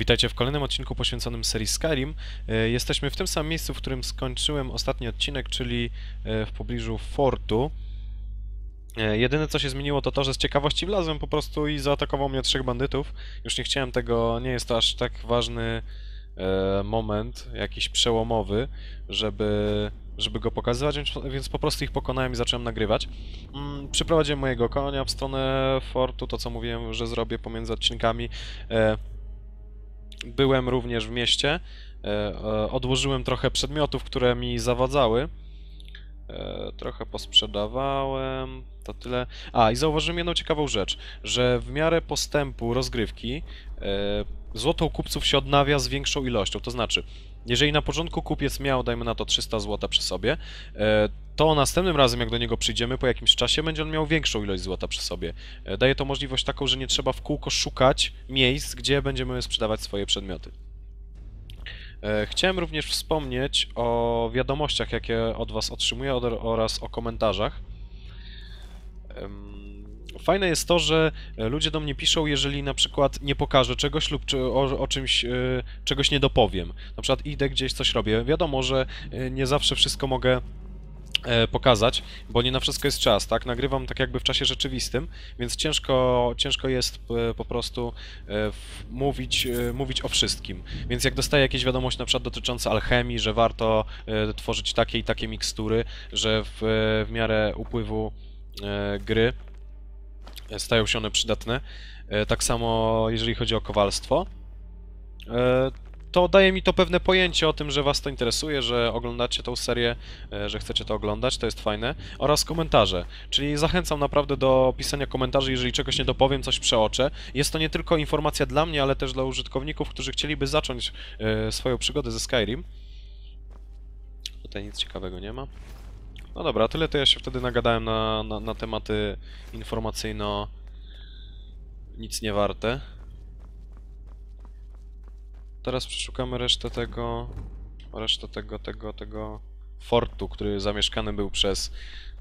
Witajcie w kolejnym odcinku poświęconym serii Skyrim. E, Jesteśmy w tym samym miejscu, w którym skończyłem ostatni odcinek, czyli e, w pobliżu fortu. E, Jedyne co się zmieniło to to, że z ciekawości wlazłem po prostu i zaatakował mnie trzech bandytów. Już nie chciałem tego, nie jest to aż tak ważny moment, jakiś przełomowy, żeby, żeby go pokazywać, więc, po prostu ich pokonałem i zacząłem nagrywać. Mm, Przyprowadziłem mojego konia w stronę fortu, to co mówiłem, że zrobię pomiędzy odcinkami. Byłem również w mieście. e, e, Odłożyłem trochę przedmiotów, które mi zawadzały. E, Trochę posprzedawałem. To tyle. A, i zauważyłem jedną ciekawą rzecz, że w miarę postępu rozgrywki e, złoto kupców się odnawia z większą ilością. To znaczy, jeżeli na początku kupiec miał, dajmy na to 300 złota przy sobie, e, to następnym razem, jak do niego przyjdziemy, po jakimś czasie, będzie on miał większą ilość złota przy sobie. Daje to możliwość taką, że nie trzeba w kółko szukać miejsc, gdzie będziemy sprzedawać swoje przedmioty. E, Chciałem również wspomnieć o wiadomościach, jakie od Was otrzymuję oraz o komentarzach. Fajne jest to, że e, ludzie do mnie piszą, jeżeli na przykład nie pokażę czegoś lub o, o czymś, e, czegoś nie dopowiem. Na przykład idę gdzieś, coś robię. Wiadomo, że nie zawsze wszystko mogę pokazać, bo nie na wszystko jest czas, tak? Nagrywam tak jakby w czasie rzeczywistym, więc ciężko, ciężko jest e, po prostu e, mówić, e, mówić o wszystkim. Więc jak dostaję jakieś wiadomości na przykład dotyczące alchemii, że warto e, tworzyć takie i takie mikstury, że w, e, w miarę upływu e, gry e, stają się one przydatne. E, Tak samo jeżeli chodzi o kowalstwo. To daje mi to pewne pojęcie o tym, że Was to interesuje, że oglądacie tą serię, e, że chcecie to oglądać, to jest fajne. Oraz komentarze. Czyli zachęcam naprawdę do pisania komentarzy, jeżeli czegoś nie dopowiem, coś przeoczę. Jest to nie tylko informacja dla mnie, ale też dla użytkowników, którzy chcieliby zacząć e, swoją przygodę ze Skyrim. Tutaj nic ciekawego nie ma. No dobra, tyle to ja się wtedy nagadałem na, na, na tematy informacyjno nic nie warte. Teraz przeszukamy resztę tego, resztę tego, tego, tego fortu, który zamieszkany był przez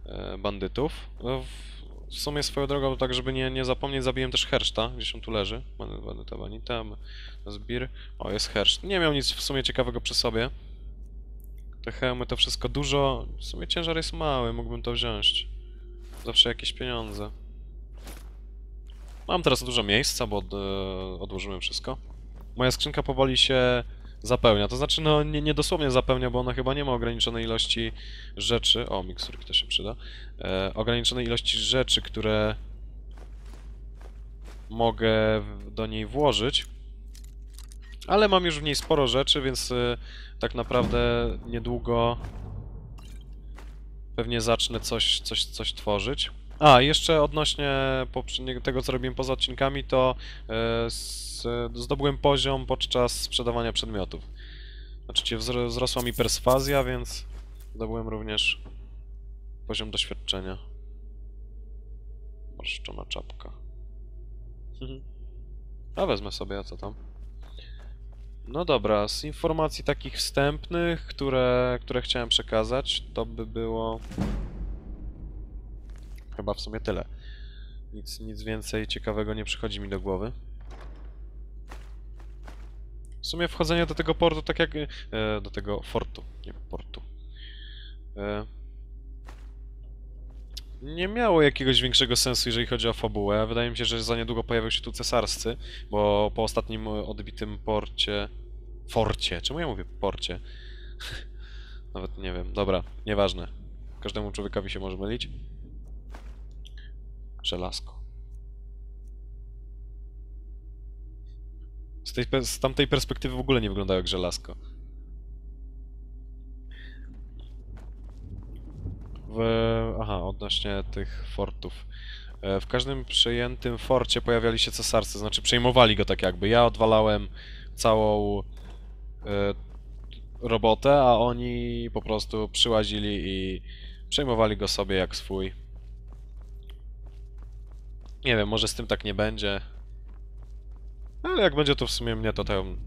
e, bandytów. No, w, sumie swoją drogą, tak żeby nie, nie zapomnieć, zabiłem też herszta, gdzieś on tu leży. Bandyta, banita, zbir. O, jest herszt. Nie miał nic w sumie ciekawego przy sobie. Te hełmy to wszystko dużo. W sumie ciężar jest mały, mógłbym to wziąć. Zawsze jakieś pieniądze. Mam teraz dużo miejsca, bo e, odłożyłem wszystko. Moja skrzynka powoli się zapełnia. To znaczy, no nie, nie dosłownie zapełnia, bo ona chyba nie ma ograniczonej ilości rzeczy. O, miksurki to się przyda. E, ograniczonej ilości rzeczy, które mogę do niej włożyć. Ale mam już w niej sporo rzeczy, więc e, tak naprawdę niedługo pewnie zacznę coś, coś, coś tworzyć. A, jeszcze odnośnie poprzedniego, tego, co robiłem poza odcinkami, to e, zdobyłem poziom podczas sprzedawania przedmiotów. Znaczy, wzr- wzrosła mi perswazja, więc zdobyłem również poziom doświadczenia. Marszczona czapka. Mhm. A wezmę sobie, a co tam? No dobra, z informacji takich wstępnych, które, które chciałem przekazać, to by było chyba w sumie tyle. Nic, nic więcej ciekawego nie przychodzi mi do głowy. W sumie wchodzenie do tego portu, tak jak... E, do tego fortu, nie portu. E, nie miało jakiegoś większego sensu, jeżeli chodzi o fabułę. Wydaje mi się, że za niedługo pojawią się tu cesarscy, bo po ostatnim odbitym porcie... Forcie. Czemu ja mówię porcie? Nawet nie wiem. Dobra, nieważne. Każdemu człowiekowi się może mylić. Żelazko. Z, tej, z tamtej perspektywy w ogóle nie wyglądało jak żelazko. W... Aha, odnośnie tych fortów. E, W każdym przejętym forcie pojawiali się cesarscy, znaczy przejmowali go tak jakby. Ja odwalałem całą e, robotę, a oni po prostu przyłazili i przejmowali go sobie jak swój. Nie wiem, może z tym tak nie będzie. Ale jak będzie, to w sumie mnie to tam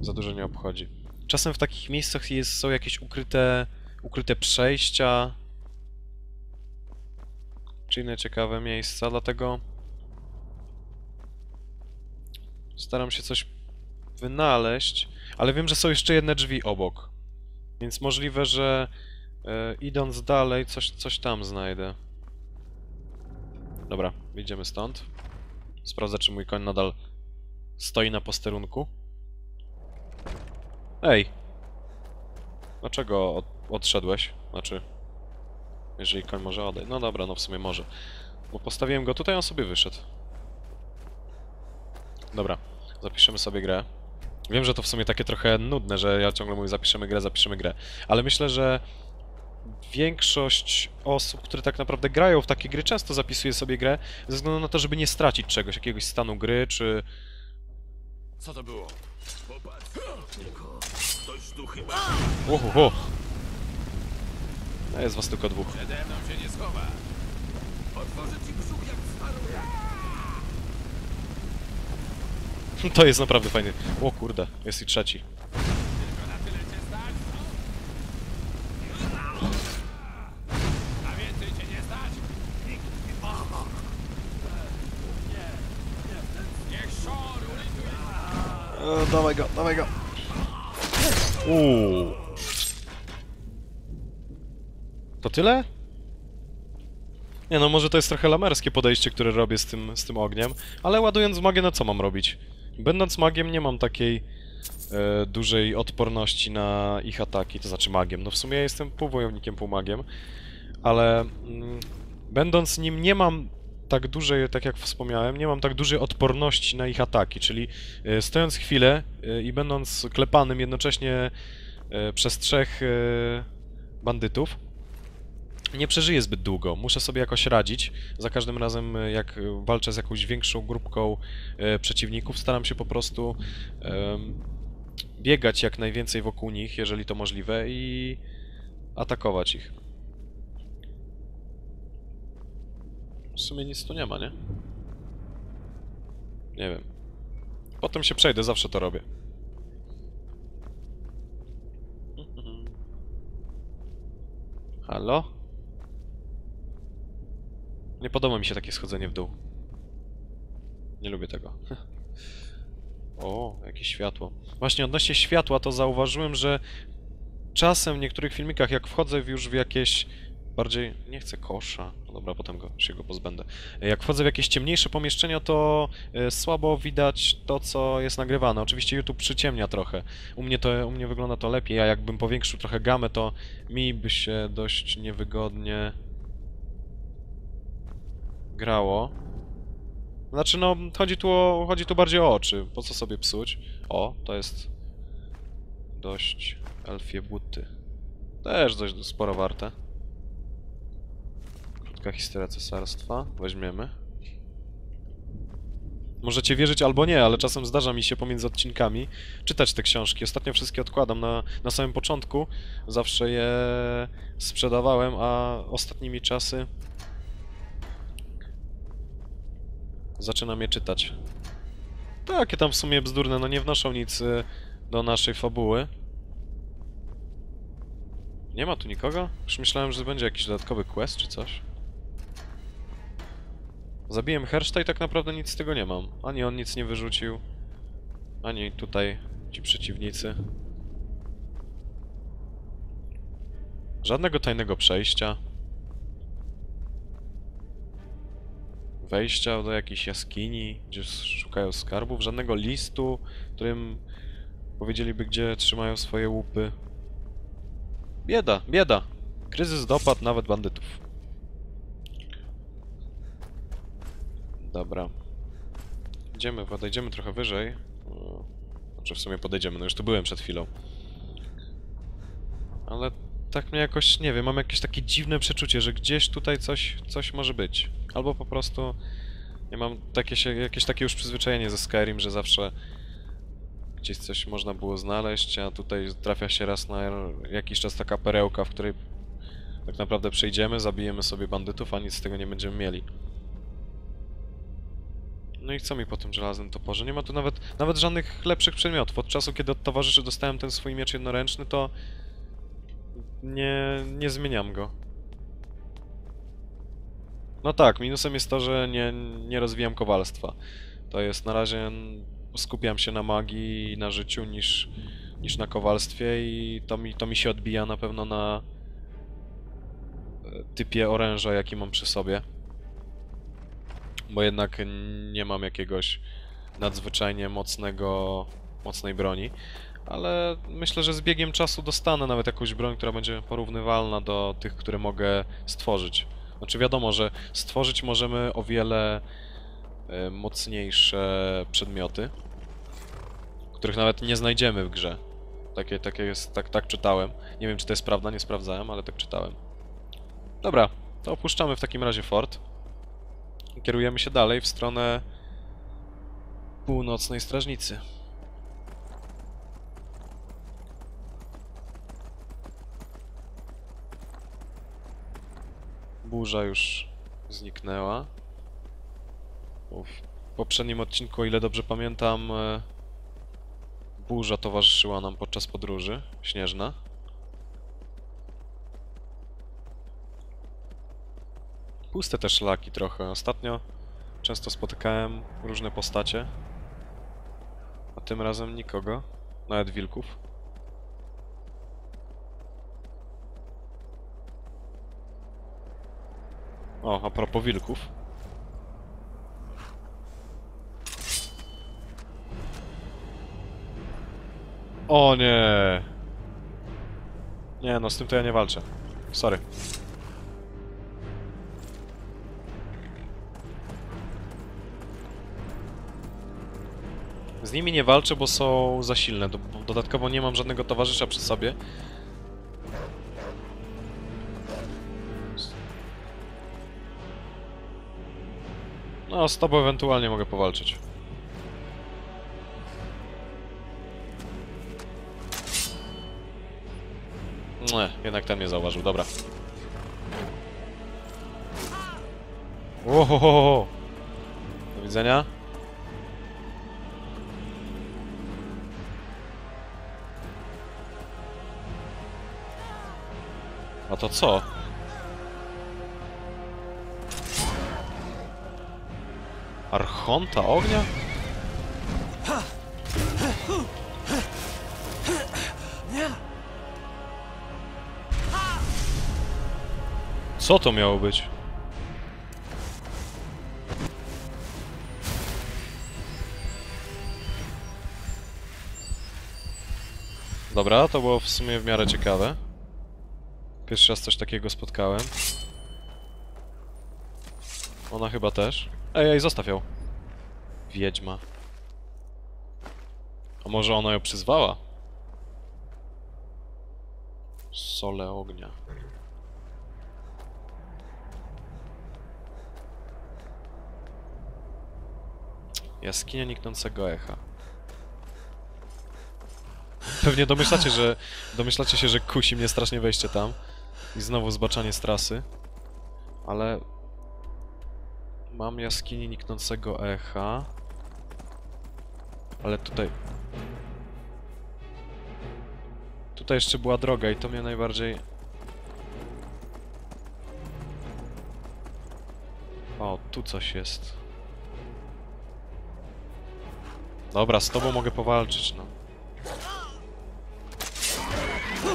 za dużo nie obchodzi. Czasem w takich miejscach jest, są jakieś ukryte, ukryte przejścia, czy inne ciekawe miejsca, dlatego staram się coś wynaleźć, ale wiem, że są jeszcze jedne drzwi obok. Więc możliwe, że e, idąc dalej coś, coś tam znajdę. Dobra, idziemy stąd. Sprawdzę, czy mój koń nadal stoi na posterunku. Ej! Dlaczego od, odszedłeś? Znaczy, jeżeli koń może odejść. No dobra, no w sumie może. Bo postawiłem go tutaj, on sobie wyszedł. Dobra, zapiszemy sobie grę. Wiem, że to w sumie takie trochę nudne, że ja ciągle mówię zapiszemy grę, zapiszemy grę. Ale myślę, że większość osób, które tak naprawdę grają w takie gry, często zapisuje sobie grę ze względu na to, żeby nie stracić czegoś, jakiegoś stanu gry, czy... Co to było? Popatrz. Ktoś tu chyba Uhuhu. No jest was tylko dwóch. przede mną się nie schowa. Otworzę ci brzuch jak starą To jest naprawdę fajny. O kurde, jest i trzeci. Tylko na tyle cię stać? A więcej cię nie stać? Niech szor dawaj go, dawaj go. Uuu. To tyle? Nie no, może to jest trochę lamerskie podejście, które robię z tym, z tym ogniem, ale ładując magię, no co mam robić? Będąc magiem nie mam takiej e, dużej odporności na ich ataki, to znaczy magiem. No w sumie ja jestem pół wojownikiem, pół magiem, ale mm, będąc nim nie mam tak dużej, tak jak wspomniałem, nie mam tak dużej odporności na ich ataki, czyli e, stojąc chwilę e, i będąc klepanym jednocześnie e, przez trzech bandytów, nie przeżyję zbyt długo. Muszę sobie jakoś radzić. Za każdym razem, jak walczę z jakąś większą grupką przeciwników, staram się po prostu biegać jak najwięcej wokół nich, jeżeli to możliwe, i atakować ich. W sumie nic tu nie ma, nie? Nie wiem. Potem się przejdę, zawsze to robię. Halo? Nie podoba mi się takie schodzenie w dół. Nie lubię tego. o, jakieś światło. Właśnie odnośnie światła to zauważyłem, że czasem w niektórych filmikach, jak wchodzę już w jakieś bardziej... Nie chcę kosza. No dobra, potem go, się go pozbędę. Jak wchodzę w jakieś ciemniejsze pomieszczenia, to e, słabo widać to, co jest nagrywane. Oczywiście YouTube przyciemnia trochę. U mnie, to, u mnie wygląda to lepiej, a jakbym powiększył trochę gamę, to mi by się dość niewygodnie grało. Znaczy, no, chodzi tu, o, chodzi tu bardziej o oczy. Po co sobie psuć? O, to jest dość elfie buty. Też dość sporo warte. Krótka historia cesarstwa. Weźmiemy. Możecie wierzyć albo nie, ale czasem zdarza mi się pomiędzy odcinkami czytać te książki. Ostatnio wszystkie odkładam na, na samym początku. Zawsze je sprzedawałem, a ostatnimi czasy zaczynam je czytać. Takie tam w sumie bzdurne, no nie wnoszą nic y, do naszej fabuły. Nie ma tu nikogo? Już myślałem, że będzie jakiś dodatkowy quest czy coś. Zabiłem Herszta i tak naprawdę nic z tego nie mam. Ani on nic nie wyrzucił, ani tutaj ci przeciwnicy. Żadnego tajnego przejścia. Wejścia do jakiejś jaskini, gdzie szukają skarbów. Żadnego listu, którym powiedzieliby, gdzie trzymają swoje łupy. Bieda, bieda. Kryzys dopadł nawet bandytów. Dobra. Idziemy, podejdziemy trochę wyżej. Znaczy w sumie podejdziemy, no już tu byłem przed chwilą. Ale tak mnie jakoś, nie wiem, mam jakieś takie dziwne przeczucie, że gdzieś tutaj coś, coś może być. Albo po prostu ja mam takie się, jakieś takie już przyzwyczajenie ze Skyrim, że zawsze gdzieś coś można było znaleźć, a tutaj trafia się raz na jakiś czas taka perełka, w której tak naprawdę przejdziemy, zabijemy sobie bandytów, a nic z tego nie będziemy mieli. No i co mi po tym żelaznym toporze? Nie ma tu nawet, nawet żadnych lepszych przedmiotów. Od czasu, kiedy od towarzyszy dostałem ten swój miecz jednoręczny, to nie, nie zmieniam go. No tak, minusem jest to, że nie, nie rozwijam kowalstwa. To jest na razie skupiam się na magii i na życiu niż, niż na kowalstwie i to mi, to mi się odbija na pewno na e, typie oręża, jaki mam przy sobie. Bo jednak nie mam jakiegoś nadzwyczajnie mocnego, mocnej broni. Ale myślę, że z biegiem czasu dostanę nawet jakąś broń, która będzie porównywalna do tych, które mogę stworzyć. Znaczy wiadomo, że stworzyć możemy o wiele e, mocniejsze przedmioty, których nawet nie znajdziemy w grze. Takie, takie jest, tak, tak czytałem. Nie wiem, czy to jest prawda, nie sprawdzałem, ale tak czytałem. Dobra, to opuszczamy w takim razie fort. Kierujemy się dalej w stronę północnej strażnicy. Burza już zniknęła. W poprzednim odcinku, o ile dobrze pamiętam, e, burza towarzyszyła nam podczas podróży śnieżna. Puste te szlaki trochę. Ostatnio często spotykałem różne postacie, a tym razem nikogo, nawet wilków. O, a propos wilków. O nie! Nie no, z tym to ja nie walczę. Sorry. Nimi nie walczę, bo są za silne. Do- Dodatkowo nie mam żadnego towarzysza przy sobie. No, z tobą ewentualnie mogę powalczyć. Nie, jednak ten mnie zauważył, dobra. Ohohoho. Do widzenia. To co? Archonta ognia? Co to miało być? Dobra, to było w sumie w miarę ciekawe. Pierwszy raz coś takiego spotkałem. Ona chyba też. Ej, ej, zostaw ją. Wiedźma. A może ona ją przyzwała? Sole ognia. Jaskinia niknącego echa. Pewnie domyślacie, że domyślacie się, że kusi mnie strasznie wejście tam i znowu zbaczanie z trasy. Ale mam jaskini niknącego echa. Ale tutaj Tutaj jeszcze była droga i to mnie najbardziej O, tu coś jest. Dobra, z tobą mogę powalczyć, no.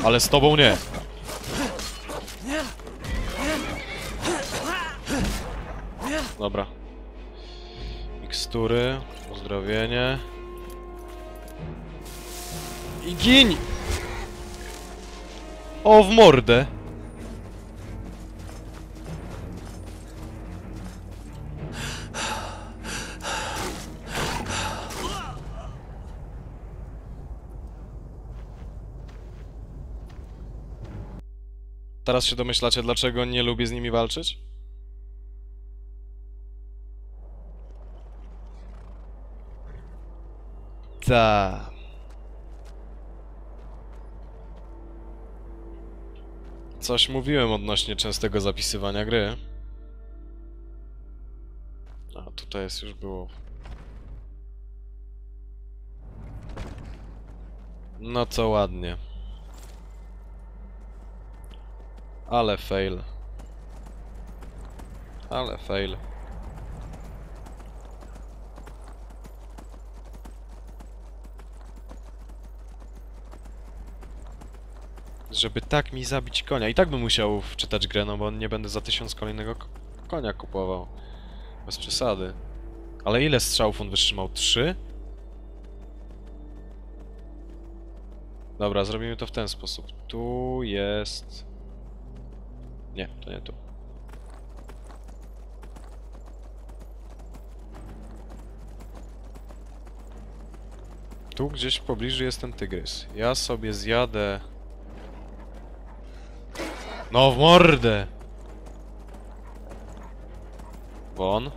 Ale z tobą nie. Dobra. Mikstury, uzdrowienie. I gin! O, w mordę! Teraz się domyślacie, dlaczego nie lubię z nimi walczyć? Coś mówiłem odnośnie częstego zapisywania gry. A tutaj jest już było. No to ładnie. Ale fail. Ale fail. Żeby tak mi zabić konia. I tak bym musiał wczytać grę, no bo nie będę za tysiąc kolejnego ko- konia kupował. Bez przesady. Ale ile strzałów on wytrzymał? Trzy? Dobra, zrobimy to w ten sposób. Tu jest... Nie, to nie tu. Tu gdzieś w pobliżu jest ten tygrys. Ja sobie zjadę... No w mordę! Won.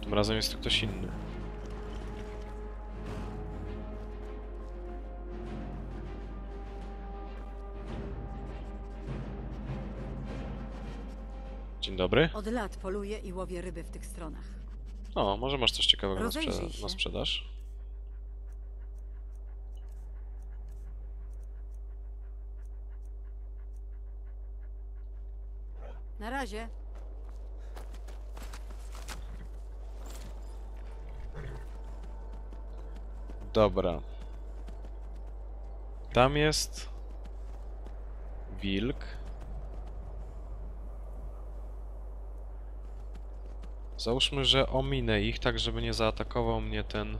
Tym razem jest to ktoś inny. Dzień dobry. Od lat poluję i łowię ryby w tych stronach. O, może masz coś ciekawego na, Rozejrzyj sprzeda- się. na sprzedaż? Na razie. Dobra. Tam jest... Wilk. Załóżmy, że ominę ich, tak żeby nie zaatakował mnie ten...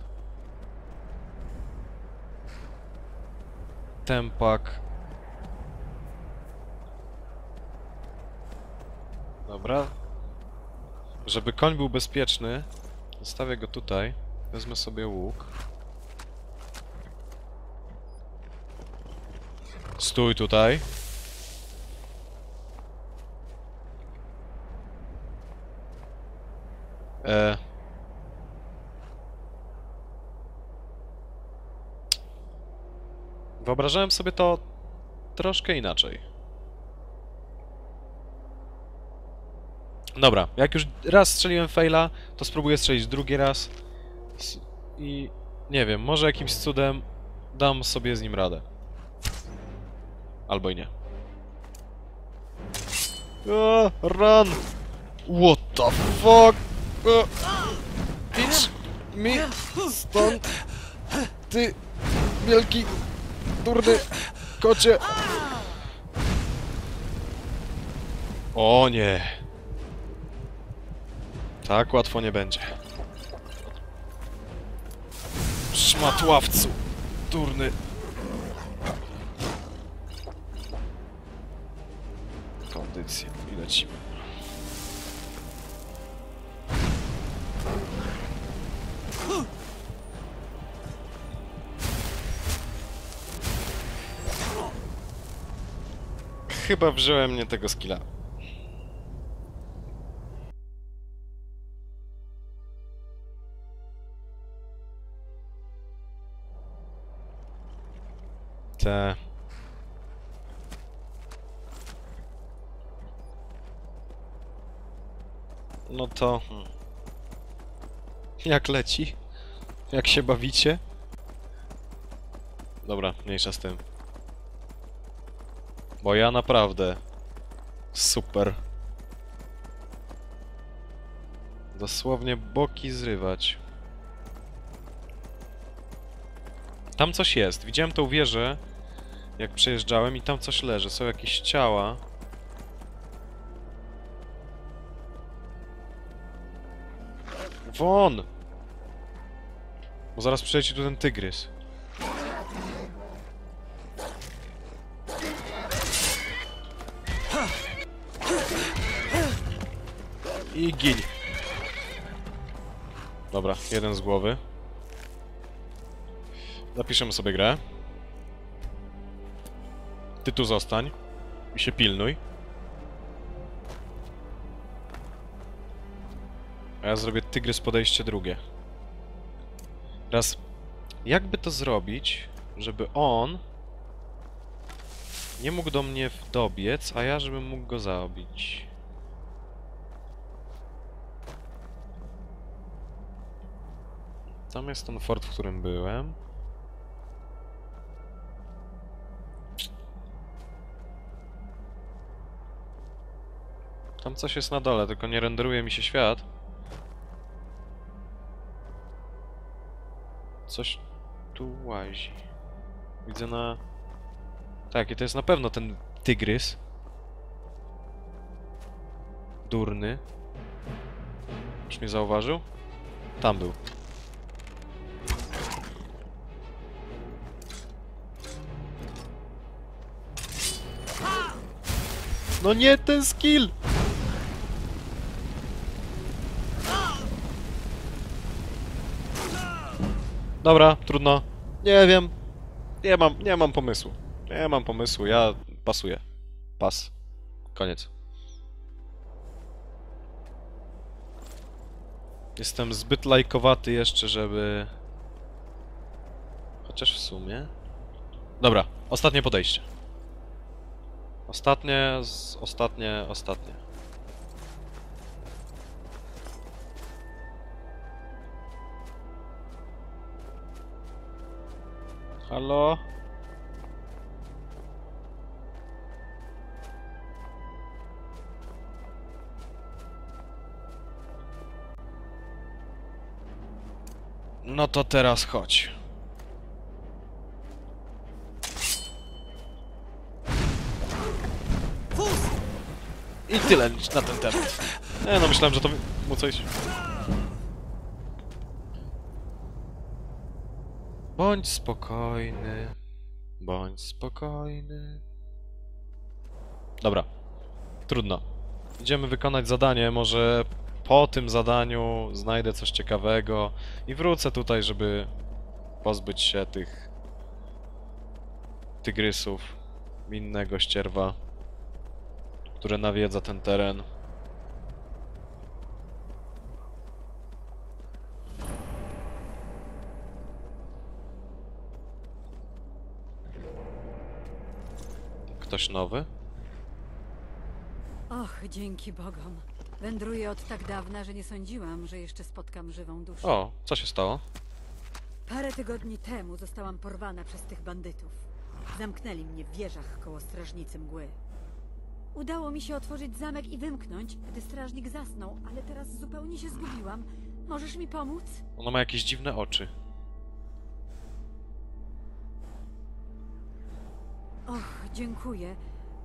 Tempak. Dobra. Żeby koń był bezpieczny, zostawię go tutaj. Wezmę sobie łuk. Stój tutaj. E. Wyobrażałem sobie to troszkę inaczej. Dobra, jak już raz strzeliłem faila, to spróbuję strzelić drugi raz. I nie wiem, może jakimś cudem dam sobie z nim radę. Albo i nie. Run! What the fuck? O, idź mi stąd, ty wielki, durny kocie. O nie. Tak łatwo nie będzie. Szmatławcu, durny. Kondycję i lecimy. Chyba wziąłem nie tego skilla. Te. No to... hmm. Jak leci? Jak się bawicie? Dobra, mniejsza z tym. Bo ja naprawdę... Super. Dosłownie boki zrywać. Tam coś jest. Widziałem tą wieżę, jak przejeżdżałem i tam coś leży. Są jakieś ciała. Won! Bo zaraz przyleci tu ten tygrys. I gin. Dobra, jeden z głowy. Zapiszemy sobie grę. Ty tu zostań. I się pilnuj. A ja zrobię tygrys podejście drugie. Teraz, jakby to zrobić, żeby on nie mógł do mnie dobiec, a ja żebym mógł go zabić. Tam jest ten fort, w którym byłem. Tam coś jest na dole, tylko nie renderuje mi się świat. Coś tu łazi. Widzę na... Tak, i to jest na pewno ten tygrys. Durny. Już mnie zauważył? Tam był. No nie ten skill! Dobra, trudno. Nie wiem. Nie mam, nie mam pomysłu. Nie mam pomysłu, ja pasuję. Pas. Koniec. Jestem zbyt lajkowaty jeszcze, żeby... Chociaż w sumie... Dobra, ostatnie podejście. Ostatnie, z... ostatnie, ostatnie. Halo? No to teraz chodź. I tyle na ten temat. Nie no, myślałem, że to mu coś... Bądź spokojny. Bądź spokojny. Dobra. Trudno. Idziemy wykonać zadanie, może po tym zadaniu znajdę coś ciekawego i wrócę tutaj, żeby pozbyć się tych tygrysów, innego ścierwa, które nawiedza ten teren. Ktoś nowy? Och, dzięki Bogom. Wędruję od tak dawna, że nie sądziłam, że jeszcze spotkam żywą duszę. O, co się stało? Parę tygodni temu zostałam porwana przez tych bandytów. Zamknęli mnie w wieżach koło strażnicy mgły. Udało mi się otworzyć zamek i wymknąć, gdy strażnik zasnął, ale teraz zupełnie się zgubiłam. Możesz mi pomóc? Ona ma jakieś dziwne oczy. Och, dziękuję,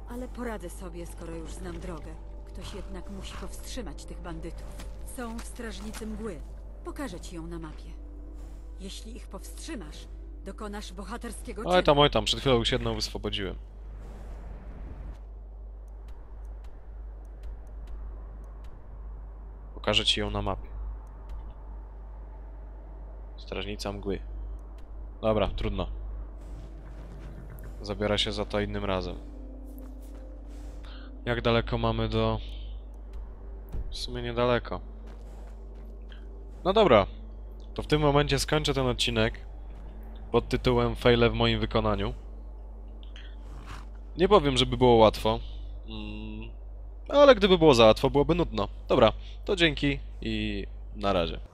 ale poradzę sobie, skoro już znam drogę. Ktoś jednak musi powstrzymać tych bandytów. Są w strażnicy mgły. Pokażę ci ją na mapie. Jeśli ich powstrzymasz, dokonasz bohaterskiego czynu. Oj tam, oj tam, przed chwilą już jedną wyswobodziłem. Pokażę ci ją na mapie. Strażnica mgły. Dobra, trudno. Zabiera się za to innym razem. Jak daleko mamy do... W sumie niedaleko. No dobra. To w tym momencie skończę ten odcinek pod tytułem Faile w moim wykonaniu. Nie powiem, żeby było łatwo. Mm, ale gdyby było za łatwo, byłoby nudno. Dobra, to dzięki i na razie.